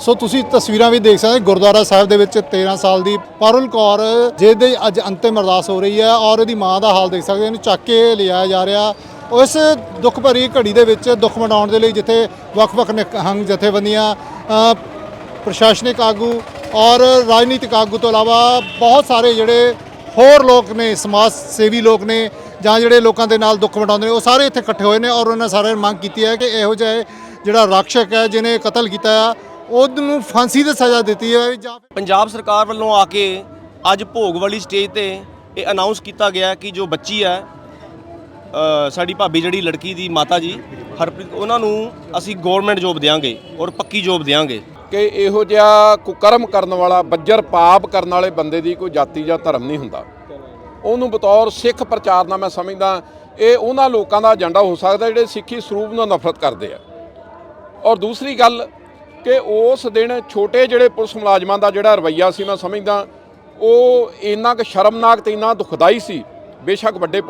ਸੋ ਤੁਸੀਂ ਤਸਵੀਰਾਂ ਵੀ ਦੇਖ ਸਕਦੇ ਗੁਰਦੁਆਰਾ ਸਾਹਿਬ ਦੇ ਵਿੱਚ 13 ਸਾਲ ਦੀ ਪਰੁਲ ਕੌਰ, ਜਿਹਦੇ ਅੱਜ ਅੰਤਿਮ ਅਰਦਾਸ ਹੋ ਰਹੀ ਹੈ ਔਰ ਉਹਦੀ ਮਾਂ ਦਾ ਹਾਲ ਦੇਖ ਸਕਦੇ ਇਹਨੂੰ ਚੱਕ ਕੇ ਲਿਆਇਆ ਜਾ ਰਿਹਾ। ਉਸ ਦੁੱਖ ਭਰੀ ਘੜੀ ਦੇ ਵਿੱਚ ਦੁੱਖ ਮਨਾਉਣ ਦੇ ਲਈ ਜਿੱਥੇ ਵੱਖ-ਵੱਖ ਨਿਹੰਗ ਜਥੇਬੰਦੀਆਂ ਪ੍ਰਸ਼ਾਸਨਿਕ ਆਗੂ ਔਰ ਰਾਜਨੀਤਿਕ ਆਗੂ ਤੋਂ ਇਲਾਵਾ ਬਹੁਤ ਸਾਰੇ ਜਿਹੜੇ ਹੋਰ ਲੋਕ ਨੇ, ਸਮਾਜ ਸੇਵੀ ਲੋਕ ਨੇ ਜਾਂ ਜਿਹੜੇ ਲੋਕਾਂ ਦੇ ਨਾਲ ਦੁੱਖ ਵੰਡਾਉਂਦੇ ਨੇ, ਉਹ ਸਾਰੇ ਇੱਥੇ ਇਕੱਠੇ ਹੋਏ ਨੇ ਔਰ ਉਹਨਾਂ ਸਾਰਿਆਂ ਨੇ ਮੰਗ ਕੀਤੀ ਹੈ ਕਿ ਇਹੋ ਜਿਹੇ ਜਿਹੜਾ ਰਾਖਸ਼ਕ ਹੈ, ਜਿਹਨੇ ਕਤਲ ਕੀਤਾ ਆ ਉਹਨੂੰ ਫਾਂਸੀ ਦੀ ਸਜ਼ਾ ਦਿੱਤੀ ਹੈ ਜਾਂ ਪੰਜਾਬ ਸਰਕਾਰ ਵੱਲੋਂ ਆ ਕੇ ਅੱਜ ਭੋਗ ਵਾਲੀ ਸਟੇਜ ਤੇ ਇਹ ਅਨਾਉਂਸ ਕੀਤਾ ਗਿਆ ਕਿ ਜੋ ਬੱਚੀ ਹੈ ਸਾਡੀ ਭਾਬੀ ਜਿਹੜੀ ਲੜਕੀ ਦੀ ਮਾਤਾ ਜੀ ਹਰਪ੍ਰੀਤ ਉਹਨਾਂ ਨੂੰ ਅਸੀਂ ਗਵਰਨਮੈਂਟ ਜੋਬ ਦੇਵਾਂਗੇ ਔਰ ਪੱਕੀ ਜੋਬ ਦੇਵਾਂਗੇ ਕਿ ਇਹੋ ਜਿਹਾ ਕੁਕਰਮ ਕਰਨ ਵਾਲਾ ਬੱਜਰ ਪਾਪ ਕਰਨ ਵਾਲੇ ਬੰਦੇ ਦੀ ਕੋਈ ਜਾਤੀ ਜਾਂ ਧਰਮ ਨਹੀਂ ਹੁੰਦਾ। ਉਹਨੂੰ ਬਤੌਰ ਸਿੱਖ ਪ੍ਰਚਾਰ ਨਾਲ ਮੈਂ ਸਮਝਦਾ ਇਹ ਉਹਨਾਂ ਲੋਕਾਂ ਦਾ ਏਜੰਡਾ ਹੋ ਸਕਦਾ ਜਿਹੜੇ ਸਿੱਖੀ ਸਰੂਪ ਨੂੰ ਨਫ਼ਰਤ ਕਰਦੇ ਆ। ਔਰ ਦੂਸਰੀ ਗੱਲ ਕਿ ਉਸ ਦਿਨ ਛੋਟੇ ਜਿਹੜੇ ਪੁਲਿਸ ਮੁਲਾਜ਼ਮਾਂ ਦਾ ਜਿਹੜਾ ਰਵੱਈਆ ਸੀ, ਮੈਂ ਸਮਝਦਾ, ਉਹ ਇੰਨਾ ਕੁ ਸ਼ਰਮਨਾਕ ਤੇ ਇੰਨਾ ਦੁਖਦਾਈ ਸੀ, ਬੇਸ਼ੱਕ ਵੱਡੇ